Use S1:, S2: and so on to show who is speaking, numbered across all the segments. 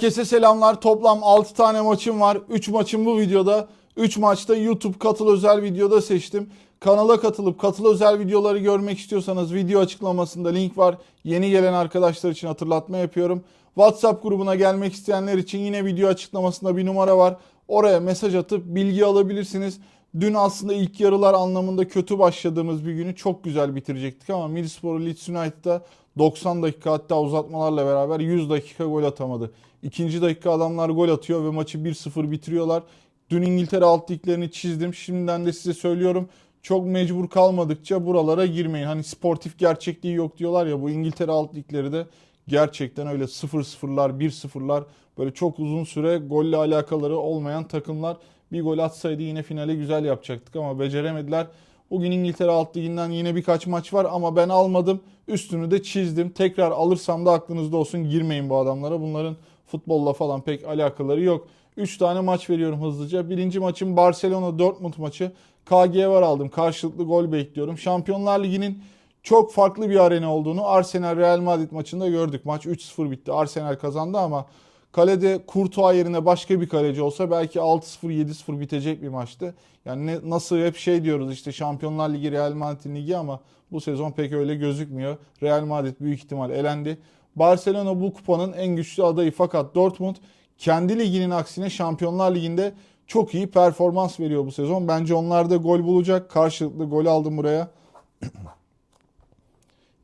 S1: Herkese selamlar. Toplam 6 tane maçım var. 3 maçım bu videoda. 3 maçta YouTube katıl özel videoda seçtim. Kanala katılıp katıl özel videoları görmek istiyorsanız video açıklamasında link var. Yeni gelen arkadaşlar için hatırlatma yapıyorum. WhatsApp grubuna gelmek isteyenler için yine video açıklamasında bir numara var. Oraya mesaj atıp bilgi alabilirsiniz. Dün aslında ilk yarılar anlamında kötü başladığımız bir günü çok güzel bitirecektik ama Middlesbrough Leeds United'da 90 dakika hatta uzatmalarla beraber 100 dakika gol atamadı. İkinci dakika adamlar gol atıyor ve maçı 1-0 bitiriyorlar. Dün İngiltere alt liglerini çizdim. Şimdiden de size söylüyorum. Çok mecbur kalmadıkça buralara girmeyin. Hani sportif gerçekliği yok diyorlar ya bu İngiltere alt ligleri de gerçekten öyle 0-0'lar, 1-0'lar böyle çok uzun süre golle alakaları olmayan takımlar bir gol atsaydı yine finale güzel yapacaktık ama beceremediler. Bugün İngiltere alt liginden yine birkaç maç var ama ben almadım. Üstünü de çizdim. Tekrar alırsam da aklınızda olsun girmeyin bu adamlara. Bunların futbolla falan pek alakaları yok. 3 tane maç veriyorum hızlıca. Birinci maçım Barcelona Dortmund maçı. KG var aldım. Karşılıklı gol bekliyorum. Şampiyonlar Ligi'nin çok farklı bir arena olduğunu Arsenal Real Madrid maçında gördük. Maç 3-0 bitti. Arsenal kazandı ama kalede Courtois yerine başka bir kaleci olsa belki 6-0 7-0 bitecek bir maçtı. Yani ne, nasıl hep şey diyoruz işte Şampiyonlar Ligi Real Madrid'in ligi ama bu sezon pek öyle gözükmüyor. Real Madrid büyük ihtimal elendi. Barcelona bu kupanın en güçlü adayı fakat Dortmund kendi liginin aksine Şampiyonlar Ligi'nde çok iyi performans veriyor bu sezon. Bence onlar da gol bulacak. Karşılıklı gol aldım buraya.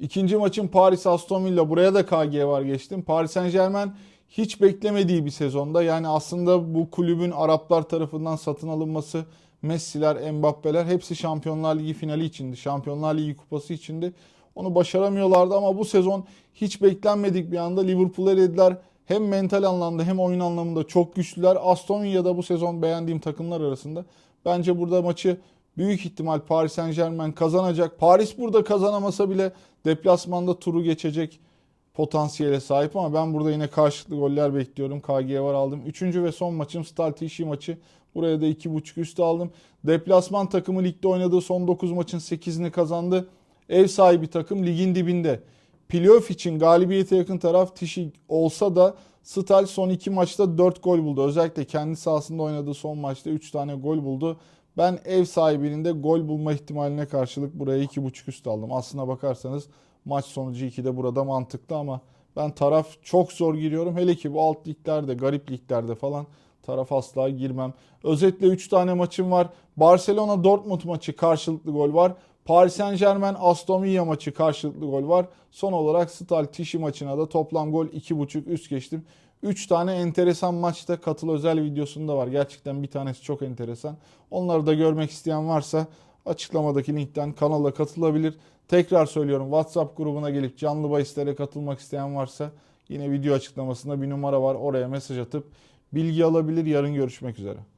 S1: İkinci maçın Paris Aston Villa. Buraya da KG var geçtim. Paris Saint Germain hiç beklemediği bir sezonda. Yani aslında bu kulübün Araplar tarafından satın alınması, Messi'ler, Mbappe'ler hepsi Şampiyonlar Ligi finali içindi. Şampiyonlar Ligi kupası içindi. Onu başaramıyorlardı ama bu sezon hiç beklenmedik bir anda Liverpool'u elediler. Hem mental anlamda hem oyun anlamında çok güçlüler. Aston Villa'da bu sezon beğendiğim takımlar arasında. Bence burada maçı büyük ihtimal Paris Saint Germain kazanacak. Paris burada kazanamasa bile deplasmanda turu geçecek potansiyele sahip ama ben burada yine karşılıklı goller bekliyorum. KG var aldım. Üçüncü ve son maçım Staltişi maçı. Buraya da 2.5 üstü aldım. Deplasman takımı ligde oynadığı son 9 maçın 8'ini kazandı. Ev sahibi takım ligin dibinde. Playoff için galibiyete yakın taraf Tişi olsa da Stal son 2 maçta 4 gol buldu. Özellikle kendi sahasında oynadığı son maçta 3 tane gol buldu. Ben ev sahibinin de gol bulma ihtimaline karşılık buraya 2.5 üst aldım. Aslına bakarsanız maç sonucu 2 de burada mantıklı ama ben taraf çok zor giriyorum. Hele ki bu alt liglerde, garip liglerde falan taraf asla girmem. Özetle 3 tane maçım var. Barcelona Dortmund maçı karşılıklı gol var. Paris Saint Germain Aston Villa maçı karşılıklı gol var. Son olarak Stal Tişi maçına da toplam gol 2.5 üst geçtim. 3 tane enteresan maçta katıl özel videosunda var. Gerçekten bir tanesi çok enteresan. Onları da görmek isteyen varsa açıklamadaki linkten kanala katılabilir. Tekrar söylüyorum WhatsApp grubuna gelip canlı bahislere katılmak isteyen varsa yine video açıklamasında bir numara var. Oraya mesaj atıp bilgi alabilir. Yarın görüşmek üzere.